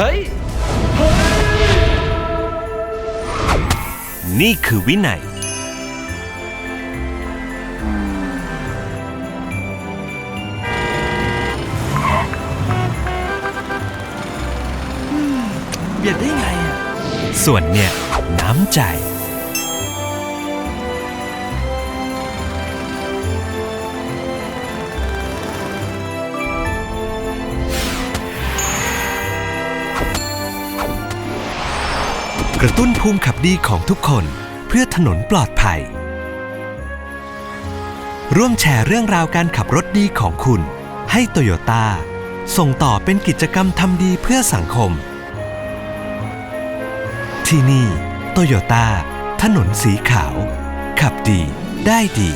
ฮ้ย นี่คือวินัย เบียดได้ไงอะส่วนเนี่ย น้ำใจ กระตุ้นภูมิขับดีของทุกคนเพื่อถนนปลอดภัย ร่วมแชร์เรื่องราวการขับรถดีของคุณ ให้โตโยต้าส่งต่อเป็นกิจกรรมทำดีเพื่อสังคม ที่นี่โตโยต้าถนนสีขาว ขับดีได้ดี